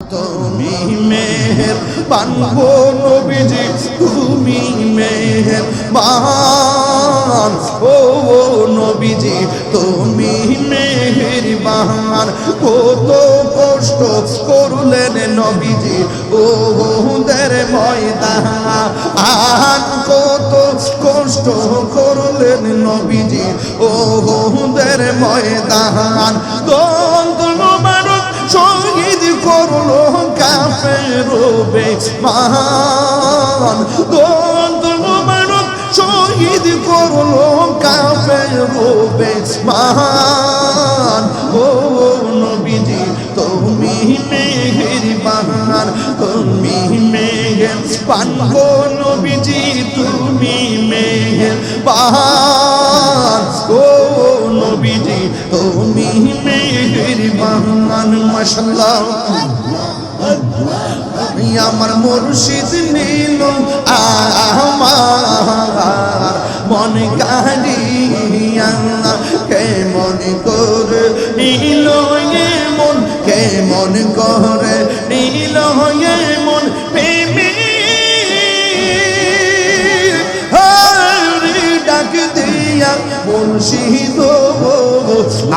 তুমি মেহের বানবো নবীজি, তুমি মেহের বান ও নবীজি, তুমি মেহের বান কত কষ্ট করলেন নবীজি ও দের ময়দান কত কষ্ট করলেন নবীজি ও দের ময়দান। দন্ত রূপে মহান দন্ত মানব শহীদ করল কাপে রূপে মহান ও নবীজি, তুমি মেঘের বাহান তুমি মেঘের পানব নবীজি, তুমি মেঘের বাহান ও নবীজি, তুমি মেঘের বাহান মশলা আমার মুর্শিদ নীল আমার মন কাহিয়া কেমন করে নীল মন কেমন করে নীল মন, প্রেমী। ডাক দিয়া মুর্শিদ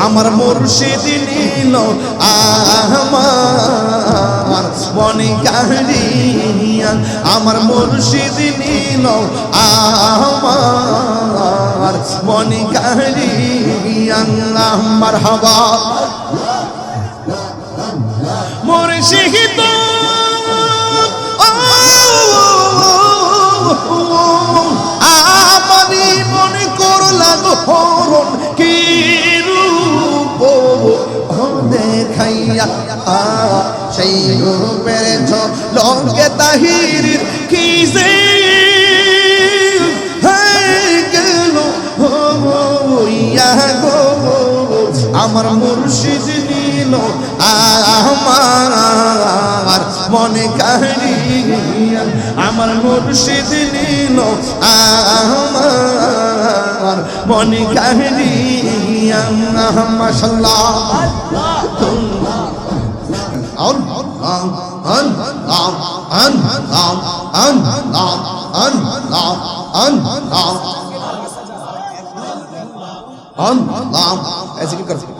আমার মুর্শিদ নীল, আমার কাহিয়া আমার মুর্শিদ নীল, আমার মনে কাহিয়া আমার হবা মুর্শিদ আমারই মনে করলাম হরণ কি রূপ দেখাইয়া আমার মুর্শিদ নীল আমার মনে কাহিয়া আমার মুর্শিদ নীল আমার মনে কাহিয়া মাশাল্লাহ। ऐसे क्यों कर सकते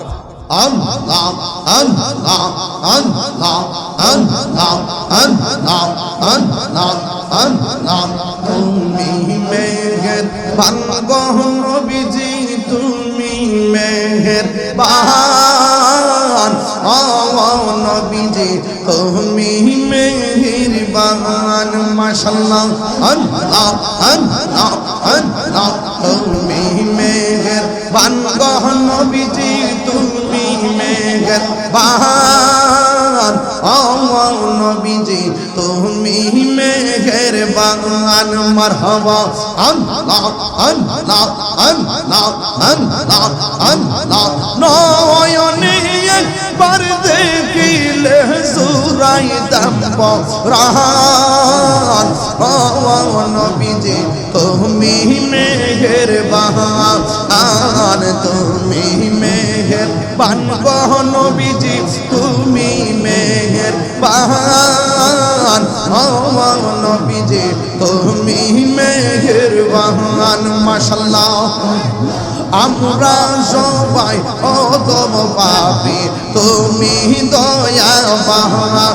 তুমি মেহের বান গহর বিজি তুমি মেহের বাহা তুমি মেহেরবান, মাশাল্লাহ, আল্লাহ আল্লাহ আল্লাহ। তুমি মেহেরবান, গহ নবীজি, তুমি মেহেরবান। আমার নবীজি, তুমি মেহেরবান, মারহাবা। আল্লাহ আল্লাহ আল্লাহ আল্লাহ আল্লাহ। নয়নে নাই তুমি মেহের বাহান তুমি মেহের তুমি মেহের বাহান তুমি মেহের বাহান মশাল্লাহ। আমরা সবাই অদম পাপি, তুমি দয়া বাহা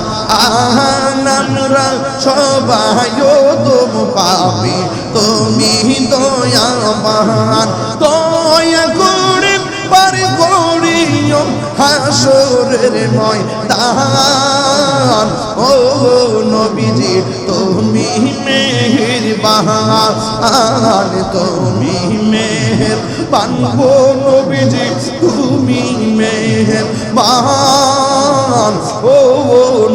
আমরা সবাই অদম পাপি, তুমি দয়া বাহান দয়া করে পার করিও হাসরের ময়দান। ও নবীজি, তুমি মেহের বাহান তুমি মেহের পানবো নবীজি, তুমি মেহের বাহান ও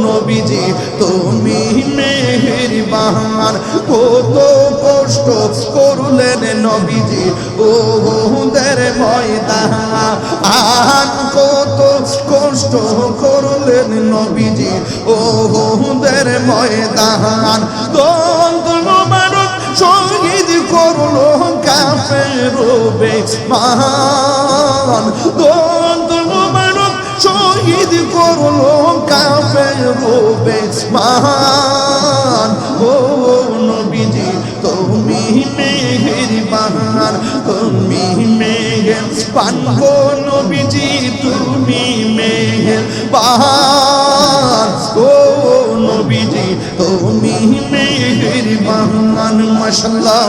নবীজি, তুমি মেহের বাহান কত কষ্ট করলেন নবীজি, ও দের ময়দান। কত কষ্ট করলেন নবীজি, ও দের ময়দান। দন্ত হবে মহান তোমার শহীদ করল কাপের হবে মহান ও নবীজি, তুমি মেঘের বাহার তুমি মেঘের পানব নবীজি, তুমি মেঘের বাহার ও নবীজি, তুমি মেঘের বাহান মশলা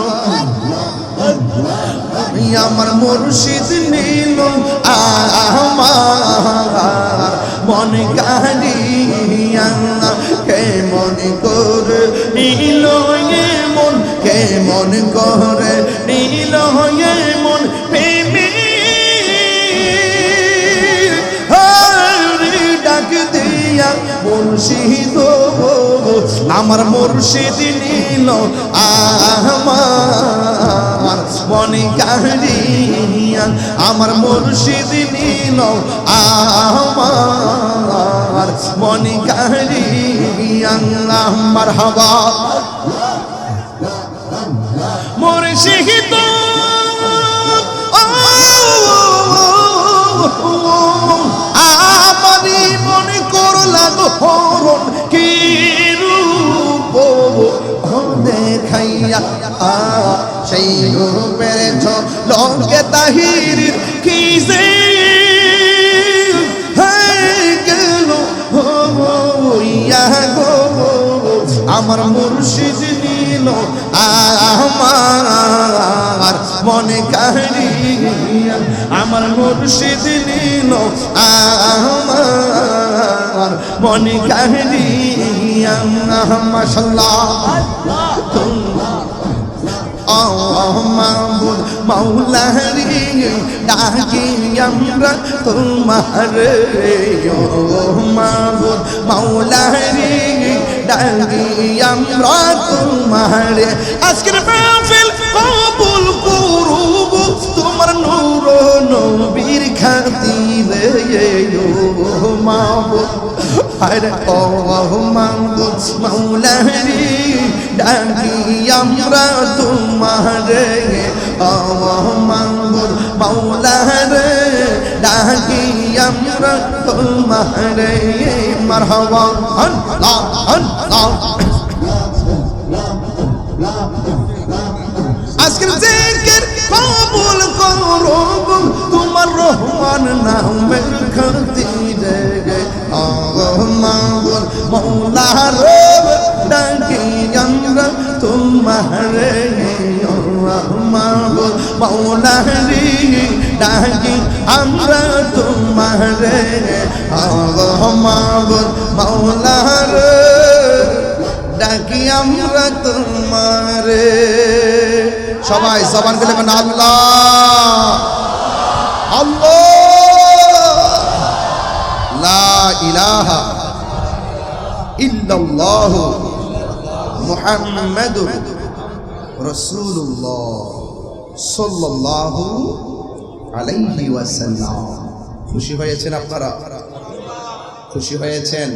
আমার মুর্শিদ নীল আমার মন কাহিয়া কে মন করে নীল মন কে মন করে নীল মন প্রেমী। ডাক দিয়া মুর্শিদ আমার মুর্শিদ নীল আমার মনে কাহিয়া আমার মুর্শিদ নীল আমার মনে কাহিয়া আমার হবা লঙ্কে তাহির কি যে আমার মুর্শিদ নীল আমার মনে কাহিয়া আমার মুর্শিদ নীল আমার মনে কাহিয়া মাশাল্লাহ মাহবুদ মৌলারি ডাকি আমরা তোমার মাহবুদ মৌলারি ডাকি আমরা তোমার। আজকের মাহফিল কবুল করুব, তোমার নূর নবীর খাতিরে। মাহবুদ আরে মাহবুদ মৌলারি ডাকি আমরা তোমারে। মাহবুদ মৌলারে ডাকি আমরা তোমারে। মারহাবা, আল্লাহ আল্লাহ। আজকের জিকির কবুল করো তোমার রহমান নামের খাতিরে আমরা তোমারে মাহবুব মৌলা রে ডাকি আমরা তোমারে। সবাই সবান গেলে আল্লাহ আল্লাহ। লা ইলাহা ইল্লাল্লাহু মুহাম্মাদুর রাসূলুল্লাহ। সাল্লাল্লাহু আলাইহি ওয়াসাল্লাম। খুশি হয়েছেন আপনারা? খুশি হয়েছেন?